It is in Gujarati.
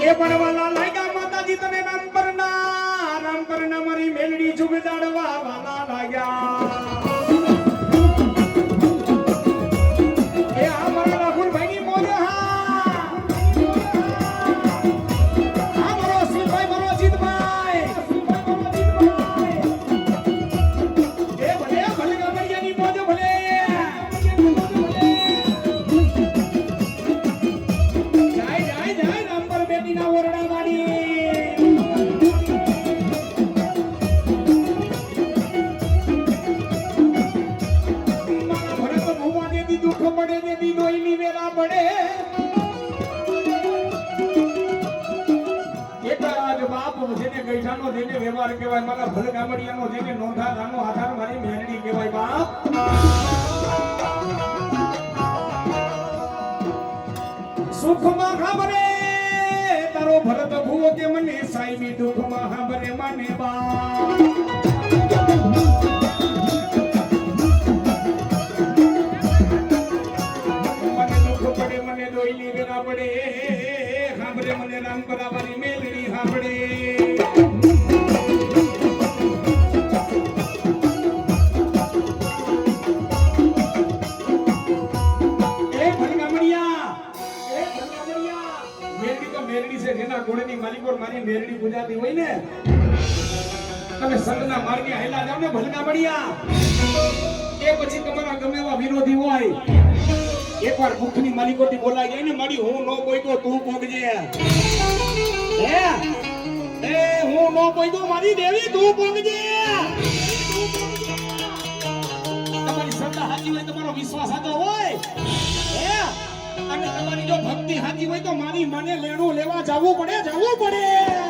એ બળવાલા લાગ્યા માતાજી તને રામ પરના રામ પરના મારી મેલડી જુગદાડવા વાલા લાગ્યા. દુઃખ પડે દેદી ડોઈની વેલા પડે એકાદ બાપ જેને મારા ભલ ગામડિયાનો જેને નોંધા રાનો આધાર મારી મેરડી કહેવાય બાપ. સુખમાં ખાબરે તારો ભરત ભૂવો કે મને સાઈબી દુઃખમાં ખાબરે માને બા દોઈલી પડે સાંભળે મને રામ બરાબરી મેલડી સાંભળે છે, જેના ઘોડેની માલિકો મારી મેલડી પૂજાતી હોય ને. તમે સંતના માર્ગે હેલા જાવ ને ભલગામડિયા. એ પછી તમારા ગમે એવા વિરોધી હોય. એકવાર ભૂખની માલિકોથી બોલાઈ જાય ને, મારી હું નો બોલતો તું ભોગજે હે? હું નો બોલતો મારી દેવી, તું ભોગજે તમારી શ્રદ્ધા સાચી હોય, તમારો વિશ્વાસ સાચો હોય. હે? અને તમારી જો ભક્તિ સાચી હોય, તો મારી મને લેણું લેવા જવું પડે જવું પડે.